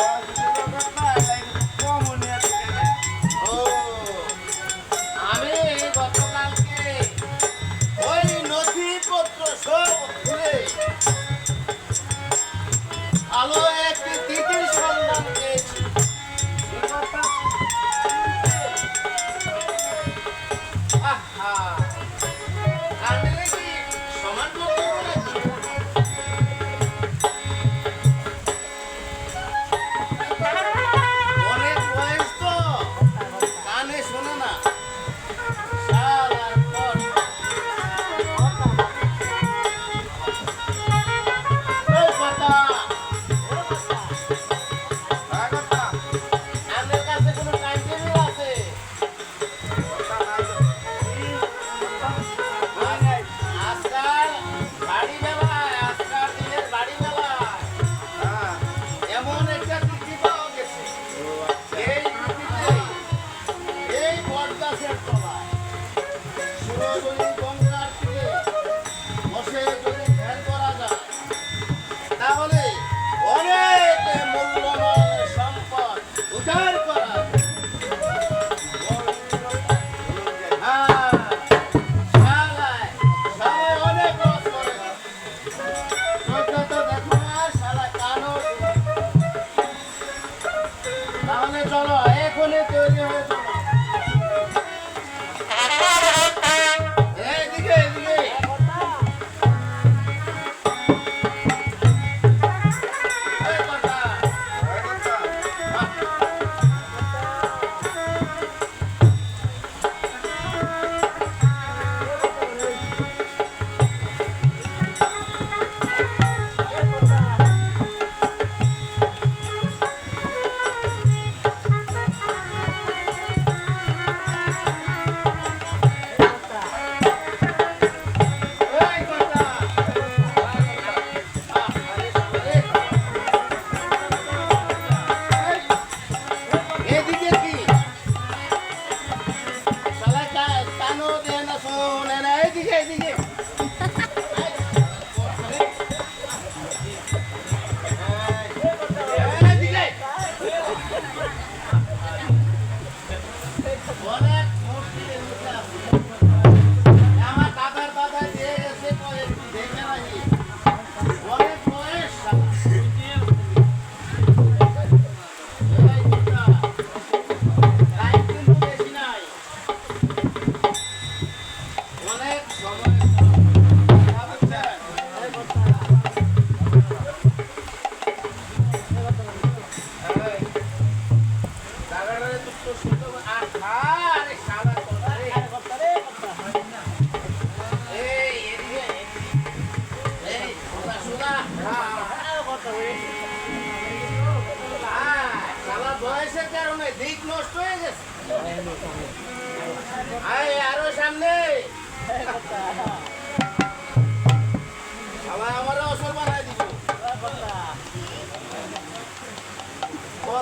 Bye.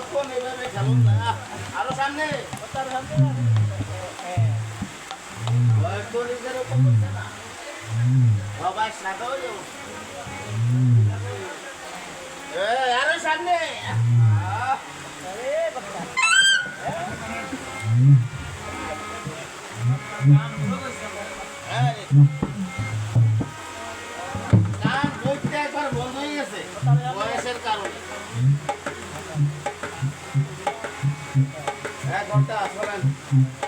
কতক্ষণ এভাবে খেলুন না আরও সামনে বয়স তো নিজের উপর করছে না সবাই সাদা হয়ে যাব এই, আরও সামনে আহ, এই। 嗯。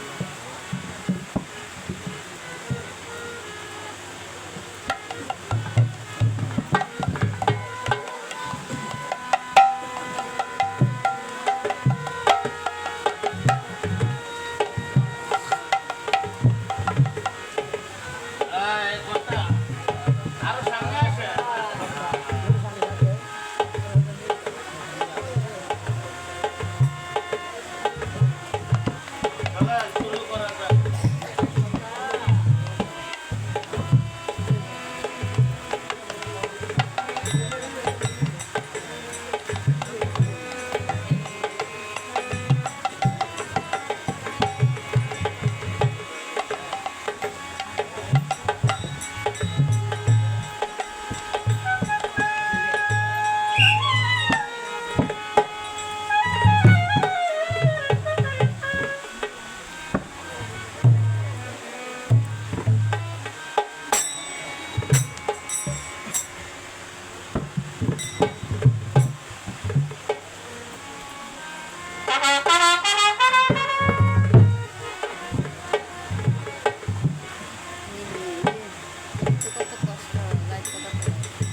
とかしたライトだから。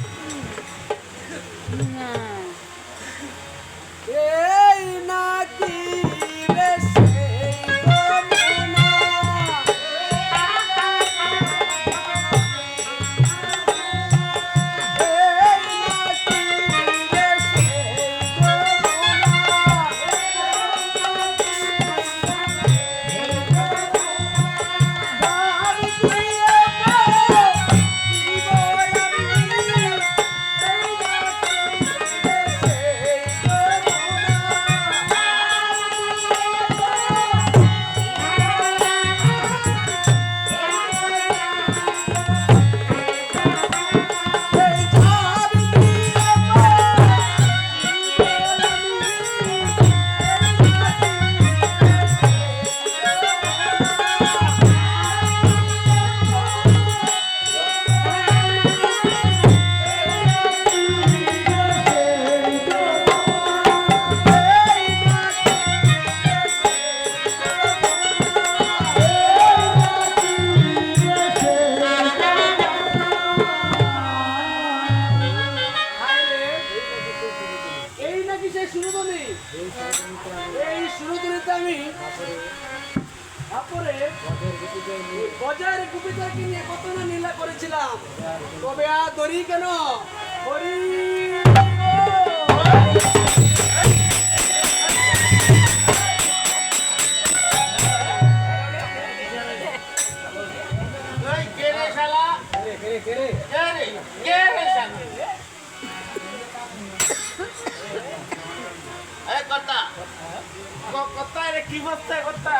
কর্তা, এরে কি বলছে কর্তা?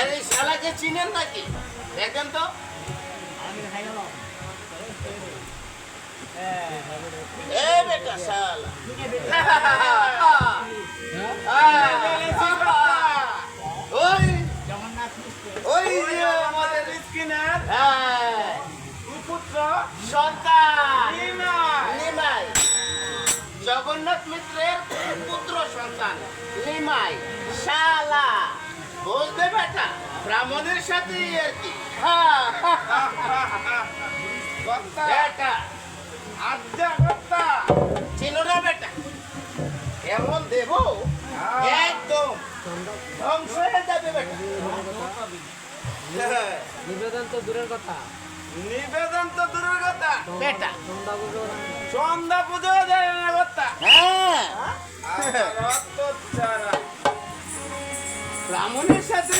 এর এই শালাকে চিনেন নাকি? দেখেন তো। এ বেটা শালা জগন্নাথ মিত্রের পুত্র সন্তান নিমাই শালা বুঝতে বেটা ব্রাহ্মণের সাথে আর কি হ্যাঁ। বেটা কথা। নিবেদন তো দূরের কথা। বেটা। সন্ধ্যা পুজো সন্ধ্যা পুজো যায় না কর্তা হ্যাঁ ব্রাহ্মণের সাথে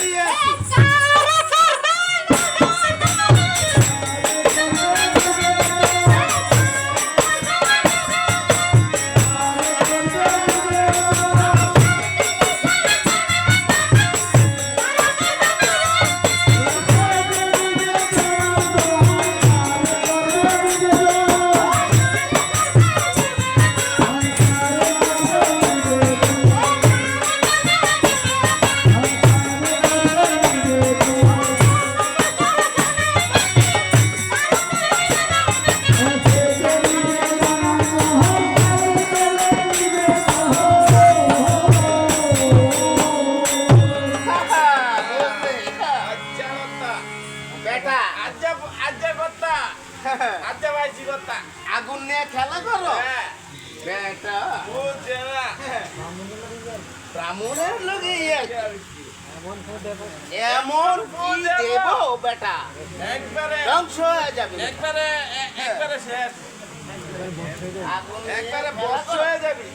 একবারে বর্ষ হয়ে যাবি।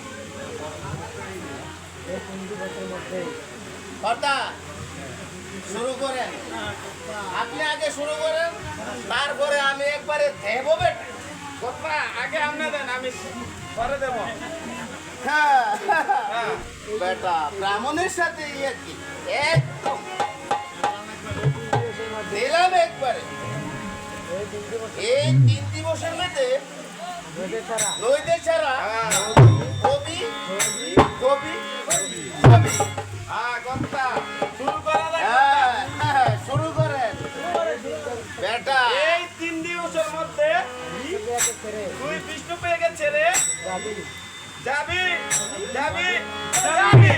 কর্তা শুরু করেন। আপনি আগে শুরু করেন তারপরে আমি একবারে দেব বেটা। কথা আগে আপনি দেন আমি পরে দেব। হ্যাঁ হ্যাঁ। বেটা ব্রাহ্মণের সাথে ইয়ে কি? একদম। দিলাম একবারে। এই তিন দিবসের মধ্যে নইতে ছাড়া? হ্যাঁ। কবি? কবি? কবি। হ্যাঁ শুরু করা হ্যাঁ, হ্যাঁ, শুরু করেন। বেটা। এই তিন দিবসের মধ্যে তুই বিষ্ণু পেয়ে গেছে রে। যাবি যাবি যাবি। যাবি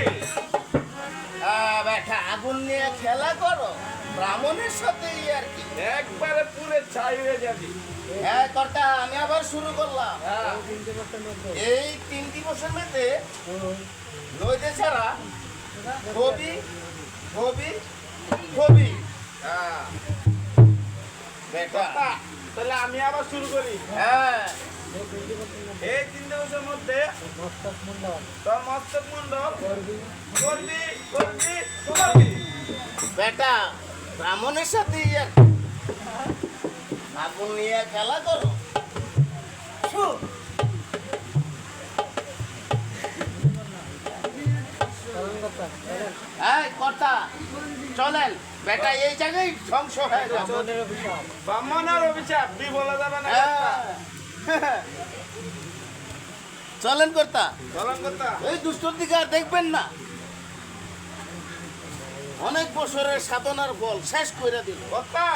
বেটা আগুন নিয়ে খেলা করো। ব্রাহ্মণের সাথে আর কি। একবারে পুরে ছাই হয়ে যাবি। হ্যাঁ কর্তা আমি আবার শুরু করলাম। হ্যাঁ। এই তিন দিবসের মধ্যে নইতে ছাড়া কবি কবি কবি। হ্যাঁ। তাহলে আমি আবার শুরু করি। হ্যাঁ। এই তিন দিবসের মধ্যে মস্তক মন্ডল তোর মস্তক মন্ডল করবি করবি করবি করবি বেটা ব্রাহ্মণের সাথে আর আগুন নিয়ে খেলা করো। কর্তা চলেন। বেটা এই জায়গায় ধ্বংস হয়ে যাবে। ব্রাহ্মণের অভিশাপ তুই বলা যাবে না হ্যাঁ। চলেন কর্তা। চলন কথা এই দুষ্টর দিকে আর দেখবেন না। অনেক বছরের সাধনার ফল শেষ করে দিল। কথা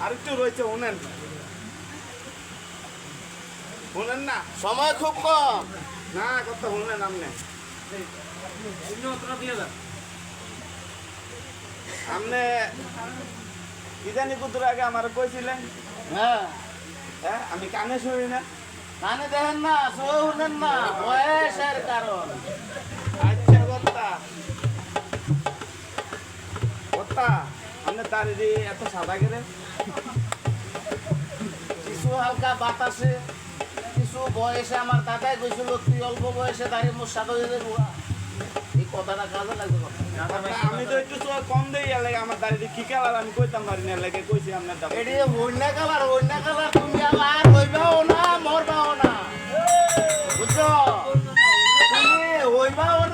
আর একটু রয়েছে শুনেন। শুনেন না? সময় খুব কম। না কথা শুনেন আপনি। আপনি ইদানি কুতুর আগে আমার কইছিলেন? হ্যাঁ। হ্যাঁ আমি কানে শুনি না। কানে দেখেন না শুনেন না বয়সের কারণ। কথা আপনি দাঁড়িয়ে এত সাদা করে কিছু হালকা বাতাসে কিছু বয়সে আমার দাদাই কইছিল তুই অল্প বয়সে দাঁড়িয়ে মোর সাদা হয়ে যাবি এই কথাটা কাজে লাগবে কথা। কথা, আমি তো একটু কম দেই এর লাগে আমার দাঁড়িয়ে কি কালার আমি কইতাম পারি না লাগে কইছি আপনার দাম এটি বন্যা কালার বন্যা কালার তুমি আমার হইবাও না মরবাও না। বুঝছ? তুমি হইবাও না